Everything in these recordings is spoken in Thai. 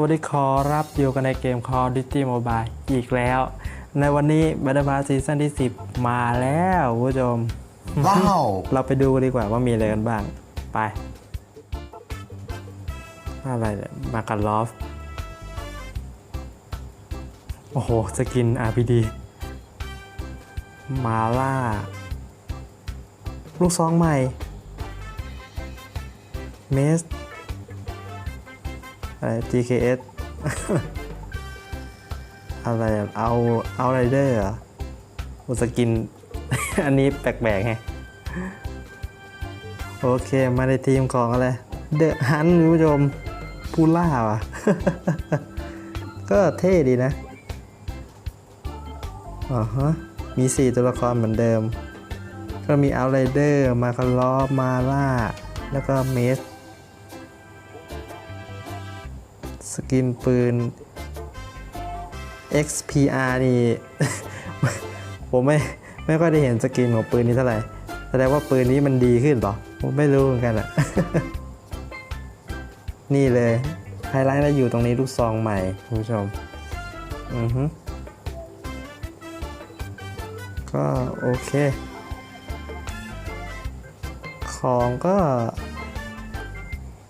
วัสดีขอรับอยู่กันในเกม Call of Duty Mobile อีกแล้ว ในวันนี้ Battle Pass ซีซั่นที่ 10 มาแล้วคุณผู้ชม ว้าว เราไปดูดีกว่าว่ามีอะไรกันบ้าง ไป อะไรเนี่ยมากันลอฟ โอ้โห สกิน RPD มาล่า ลูกซองใหม่ เมส อะไร GKS อะไรเอาเอาไรเดอร์เหรออุสกิน อันนี้แปลกๆไงโอเคมาในทีมของอะไรเดอะฮันคุณผู้ชมผู้ล่าว่ะ ก็เท่ดีนะอ๋อฮะมี 4 ตัวละครเหมือนเดิม ก็มีเอาไรเดอร์มาคาลอฟมาล่า แล้วก็เมส กินปืน XPR นี่ ผมไม่ไม่ค่อยได้เห็นสกินของปืนนี้เท่าไหร่ แสดงว่าปืนนี้มันดีขึ้นหรอ ผมไม่รู้เหมือนกันอะนี่เลยไฮไลท์เราอยู่ตรงนี้ลูกซองใหม่คุณผู้ชม อือฮึก็โอเค ของก็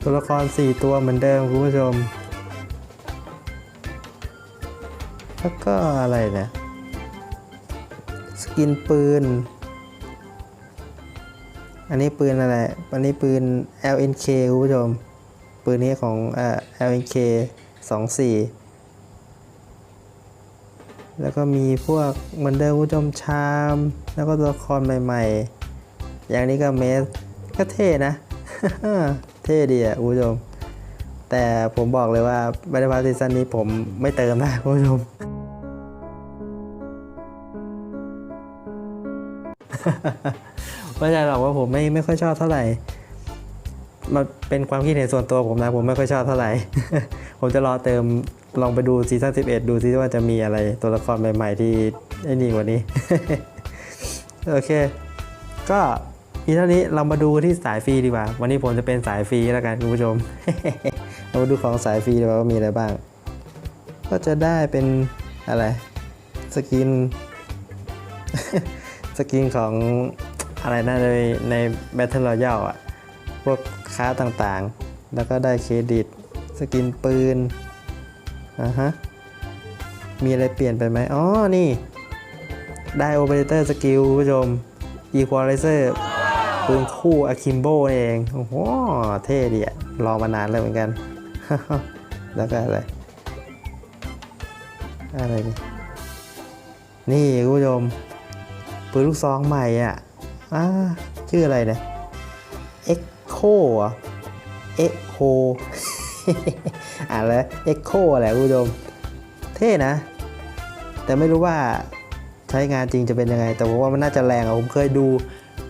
ตัวละคร 4 ตัวเหมือนเดิมคุณผู้ชม แล้วก็อะไรเนี่ยสกินปืน อันนี้ปืนอะไร อันนี้ปืน LNK คุณผู้ชม ปืนนี้ของเอ่อ LNK 24 แล้วก็มีพวกเหมือนเดิมคุณผู้ชมชาม แล้วก็ตัวละครใหม่ๆ อย่างนี้ก็เมส ก็เท่นะ เท่ดีอะคุณผู้ชมแต่ผมบอกเลยว่าบัตรพาซีซั่นนี้ผมไม่เติมนะคุณผู้ชม ไม่ใช่หรอกว่าผมไม่ไม่ค่อยชอบเท่าไหร่มันเป็นความคิดเห็นส่วนตัวผมนะ ผมไม่ค่อยชอบเท่าไหร่ ผมจะรอเติมลองไปดูซีซั่น11 ดูซิว่าจะมีอะไรตัวละครใหม่ๆที่ไอ้นี่กว่านี้ โอเค ก็อีเท่านี้เรามาดูที่สายฟรีดีกว่า วันนี้ผมจะเป็นสายฟรีแล้วกันคุณผู้ชม เรามาดูของสายฟรีดีกว่าว่ามีอะไรบ้าง ก็จะได้เป็นอะไร สกิน สกินของอะไรนะในใน Battle Royale อะ พวกค้าต่างๆ แล้วก็ได้เครดิต สกินปืนอ่าฮะ มีอะไรเปลี่ยนไปไหมอ๋อ นี่ ได้ Operator Skill คุณผู้ชม Equalizer ปืนคู่ Akimbo เอง โอ้โห เท่ดีอะรอมานานแล้วเหมือนกัน แล้วก็อะไร อะไรนี่นี่คุณผู้ชม ปืนลูกซองใหม่อะอ่าชื่ออะไรเนี่ย Echo เหรอะ Echo อ่านแล้ว Echo อะไรคุณผู้ชมเท่นะ แต่ไม่รู้ว่าใช้งานจริงจะเป็นยังไง แต่ผมว่ามันน่าจะแรงอะผมเคยดู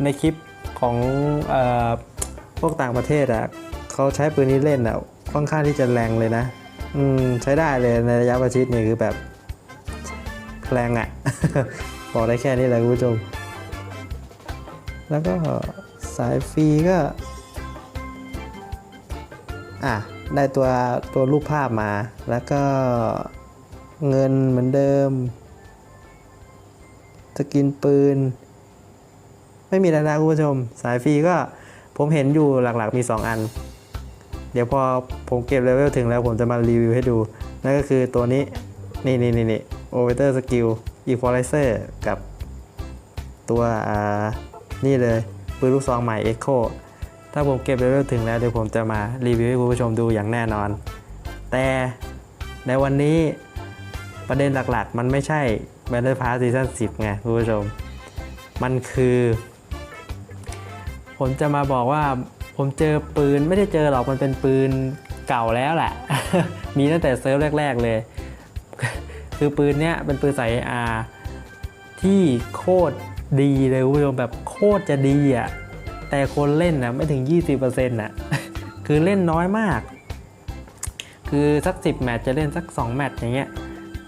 ในคลิปของออพวกต่างประเทศอะเขาใช้ปืนนี้เล่นอะค่อนข้างที่จะแรงเลยนะ อืมใช้ได้เลยในระยะประชิดนี่คือแบบแรงอะ บอกได้แค่นี้แหละคุณผู้ชม แล้วก็สายฟรีก็ อะ ได้ตัวตัวรูปภาพมา แล้วก็เงินเหมือนเดิม สกินปืน ไม่มีแล้วนะคุณผู้ชม สายฟรีก็ผมเห็นอยู่หลักๆมี 2 อัน เดี๋ยวพอผมเก็บเลเวลถึงแล้วผมจะมารีวิวให้ดู นั่นก็คือตัวนี้ นี่นี่นี่นี่ Overter Skill Equalizer กับตัวนี่เลยปืนลูกซองใหม่ Echo ถ้าผมเก็บเลเวลถึงแล้วเดี๋ยวผมจะมารีวิวให้คุณผู้ชมดูอย่างแน่นอน แต่ในวันนี้ประเด็นหลักๆ มันไม่ใช่ Battle Pass Season 10 ไงคุณผู้ชม มันคือ ผมจะมาบอกว่าผมเจอปืนไม่ได้เจอหรอกมันเป็นปืนเก่าแล้วแหละ มีตั้งแต่เซิร์ฟแรก ๆ เลย คือปืนเนี้ยเป็นปืนใส่อาที่โคตรดีเลยคุณผู้ชมแบบโคตรจะดีอะแต่คนเล่นนะไม่ถึง 20%น่ะคือเล่นน้อยมาก คือสัก 10 แมตช์จะเล่นสัก 2 แมตช์อย่างเงี้ย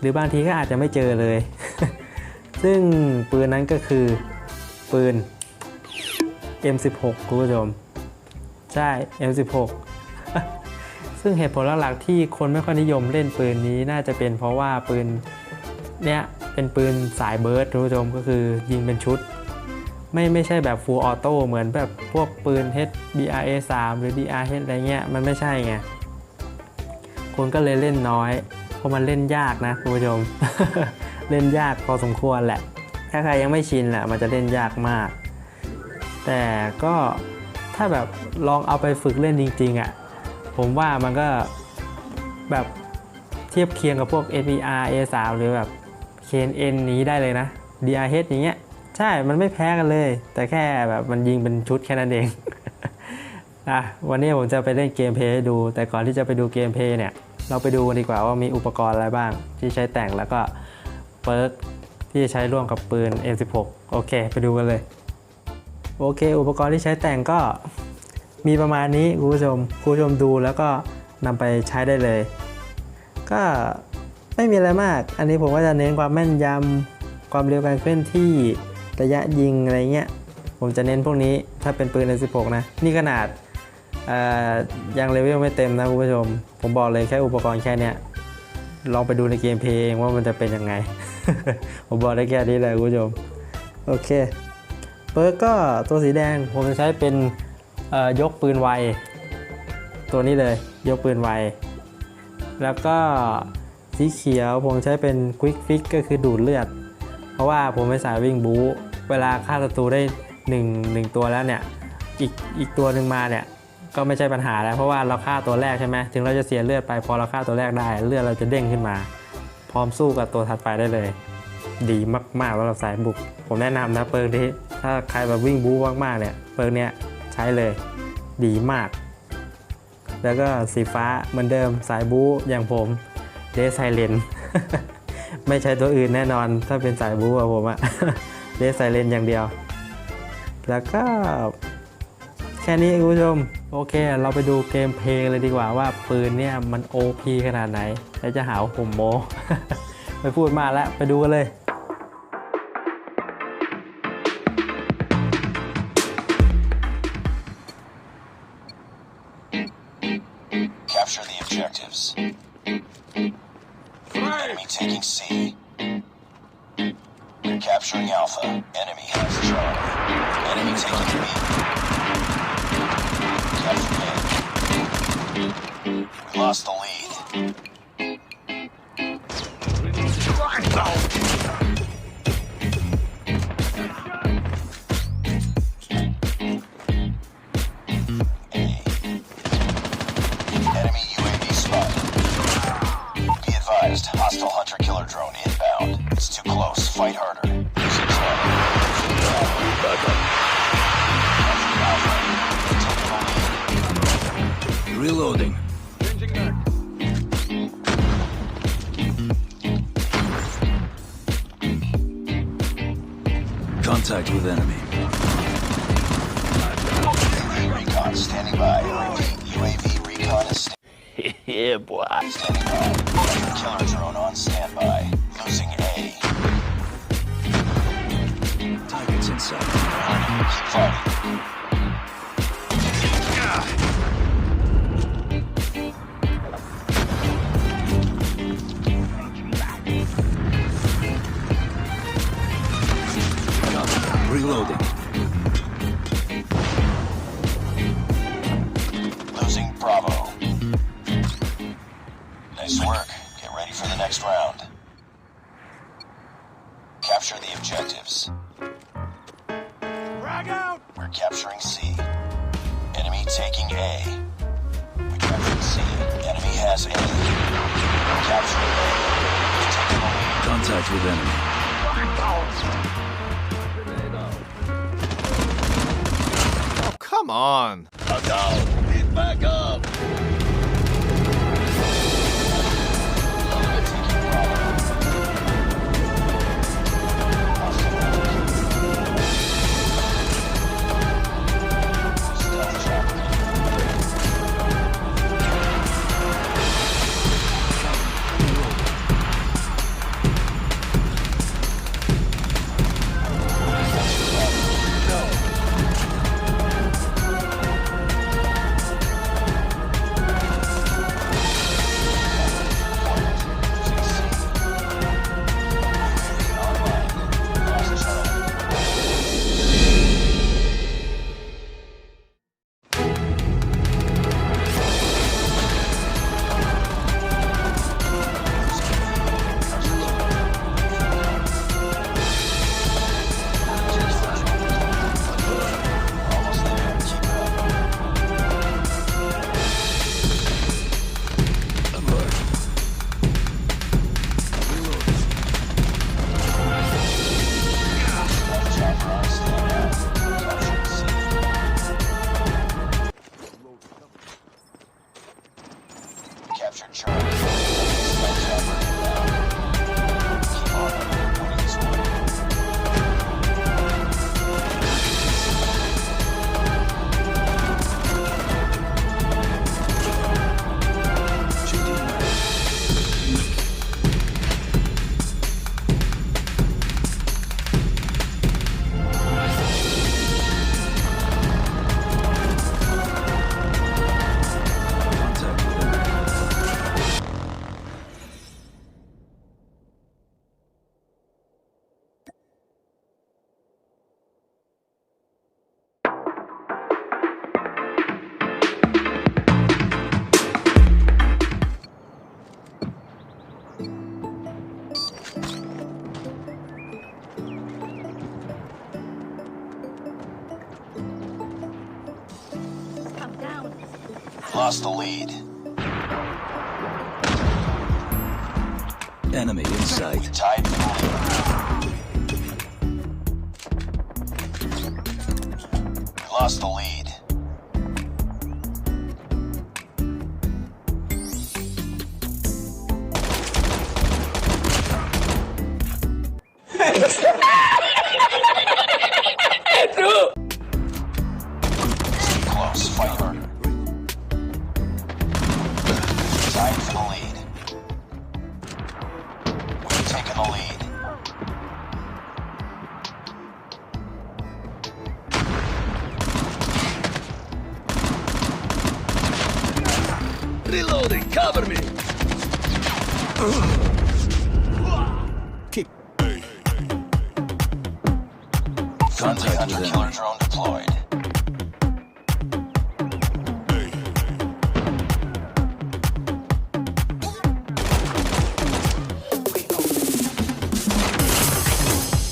หรือบางทีก็อาจจะไม่เจอเลย ซึ่งปืนนั้นก็คือปืน M16 คุณผู้ชม ใช่ M16 ซึ่งเหตุผลหลักๆที่คนไม่ค่อยนิยมเล่นปืนนี้น่าจะเป็นเพราะว่าปืนเนี้ยเป็นปืนสายเบิร์ดทุกผู้ชมก็คือยิงเป็นชุด ไม่ไม่ใช่แบบ full auto เหมือนแบบพวกปืน HBRA 3หรือ DRH อะไรเงี้ยมันไม่ใช่ไงคนก็เลยเล่นน้อยเพราะมันเล่นยากนะคุณผู้ชม เล่นยากพอสมควรแหละ ถ้าใครยังไม่ชินแหละมันจะเล่นยากมาก แต่ก็ถ้าแบบลองเอาไปฝึกเล่นจริงๆอะ่ะ ผมว่ามันก็แบบเทียบเคียงกับพวก SPR A3 หรือแบบ KNN นี้ได้เลยนะ DRH อย่างเงี้ย ใช่ มันไม่แพ้กันเลย แต่แค่แบบมันยิงเป็นชุดแค่นั้นเองอะวันนี้ผมจะไปเล่นเกมเพย์ดู แต่ก่อนที่จะไปดูเกมเพย์เนี่ย เราไปดูกันดีกว่าว่ามีอุปกรณ์อะไรบ้าง ที่ใช้แต่งแล้วก็เปิร์กที่จะใช้ร่วมกับปืน M16 โอเค ไปดูกันเลย โอเค อุปกรณ์ที่ใช้แต่งก็ มีประมาณนี้คุณผู้ชมคุณผู้ชมดูแล้วก็นำไปใช้ได้เลย ก็ไม่มีอะไรมาก อันนี้ผมก็จะเน้นความแม่นยำความเร็วการเคลื่อนที่ระยะยิงอะไรเงี้ยผมจะเน้นพวกนี้ถ้าเป็นปืน M16 นะ นี่ขนาดยังเลเวลไม่เต็มนะคุณผู้ชม ผมบอกเลยแค่อุปกรณ์แค่เนี้ยลองไปดูในเกมเพลเองว่ามันจะเป็นยังไง ผมบอกได้แค่นี้เลยคุณผู้ชม โอเค เปิร์กก็ตัวสีแดงผมจะใช้เป็น ยกปืนไว ตัวนี้เลยยกปืนไว แล้วก็สีเขียวผมใช้เป็น Quick Fix ก็คือดูดเลือด เพราะว่าผมไม่สายวิ่งบู๊เวลาฆ่าศัตรูได้1 1ตัวแล้วเนี่ยอีกอีกตัวหนึ่งมาเนี่ยก็ไม่ใช่ปัญหาแล้วเพราะว่าเราฆ่าตัวแรกใช่ไหมถึงเราจะเสียเลือดไปพอเราฆ่าตัวแรกได้ เลือดเราจะเด้งขึ้นมา พร้อมสู้กับตัวถัดไปได้เลย ดีมากๆสำหรับสายบุก ผมแนะนำนะเปิร์กนี้ถ้าใครแบบวิ่งบู๊มากๆเนี่ยเปิร์กเนี้ย ใช้เลย ดีมาก แล้วก็สีฟ้าเหมือนเดิมสายบู๊อย่างผมเดซไซเลนไม่ใช่ตัวอื่นแน่นอน ถ้าเป็นสายบู๊อะผมอะเดซไซเลนอย่างเดียว แล้วก็แค่นี้คุณผู้ชม โอเค เราไปดูเกมเพลย์เลยดีกว่าว่าปืนเนี่ยมัน OP ขนาดไหน แล้วจะหาวผมโม ไม่พูดมากแล้ว ไปดูกันเลย lost the lead. Enemy UAV spotted. Be advised, hostile hunter killer drone inbound. It's too close. Fight harder. Reloading. Contact with enemy. Recon standing by. UAV recon is sta- yeah, boy. standing by. Killer drone on standby. Losing A. Targets inside. Keep fighting. Enemy has A. Capture A. Contact with enemy. Oh, come on. Get back up. Lost the lead. Enemy in We sight. tied the lead. We lost the lead. Stay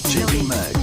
Jimmy Max.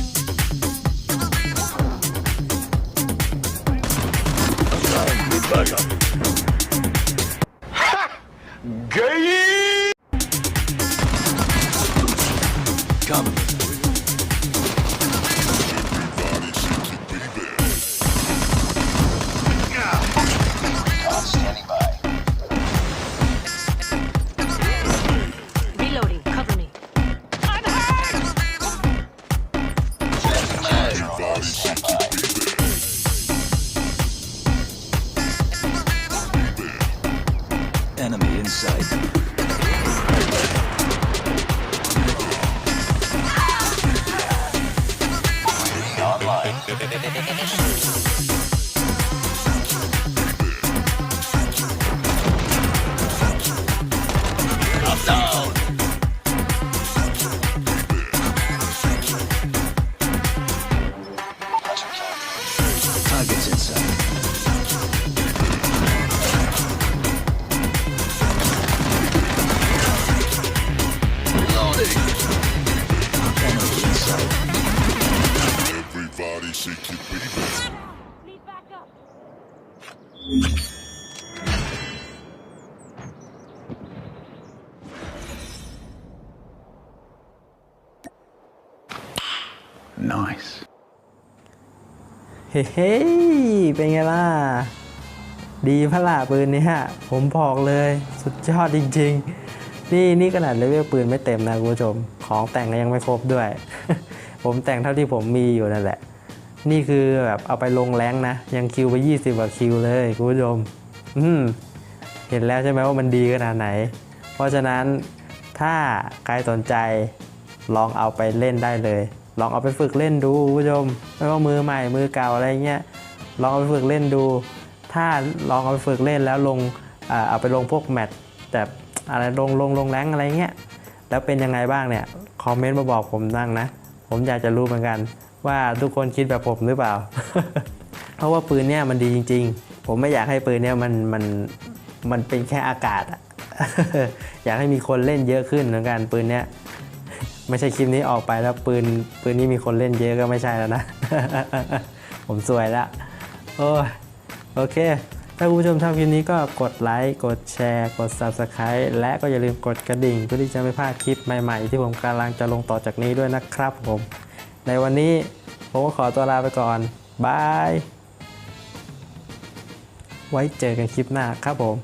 เฮ้เฮ้เป็นไงล่ะ ดีพะล่ะปืนเนี้ฮะ ผมบอกเลย สุดยอดจริง ๆ นี่นี่ขนาดเลเวลปืนไม่เต็มนะคุณผู้ชม ของแต่งก็ยังไม่ครบด้วย ผมแต่งเท่าที่ผมมีอยู่นั่นแหละ นี่คือแบบเอาไปลงแรงนะ ยังคิวไป 20กว่าคิวเลยคุณผู้ชม อืมเห็นแล้วใช่ไหมว่ามันดีขนาดไหน เพราะฉะนั้นถ้าใครสนใจลองเอาไปเล่นได้เลย ลองเอาไปฝึกเล่นดูคุณผู้ชมไม่ว่ามือใหม่มือเก่าอะไรเงี้ยลองเอาไปฝึกเล่นดู ถ้าลองเอาไปฝึกเล่นแล้วลงเอาไปลงพวกแมตช์แบบอะไรลงลงลงแรงอะไรเงี้ยแล้วเป็นยังไงบ้างเนี่ยคอมเมนต์มาบอกผมบ้างนะ ผมอยากจะรู้เหมือนกัน ว่าทุกคนคิดแบบผมหรือเปล่า เพราะว่าปืนเนี่ยมันดีจริง ๆ ผมไม่อยากให้ปืนเนี่ยมันมันมันเป็นแค่อากาศอะอยากให้มีคนเล่นเยอะขึ้นเหมือนกันปืนเนี่ย ไม่ใช่คลิปนี้ออกไปแล้วปืนปืนนี้มีคนเล่นเยอะก็ไม่ใช่แล้วนะ ผมสวยละโอ้โอเค ถ้าคุณผู้ชมชอบคลิปนี้ก็กดไลค์กดแชร์กด Subscribe และก็อย่าลืมกดกระดิ่งเพื่อที่จะไม่พลาดคลิปใหม่ๆ ที่ผมกำลังจะลงต่อจากนี้ด้วยนะครับผม ในวันนี้ผมก็ขอตัวลาไปก่อนบายไว้เจอกันคลิปหน้าครับผม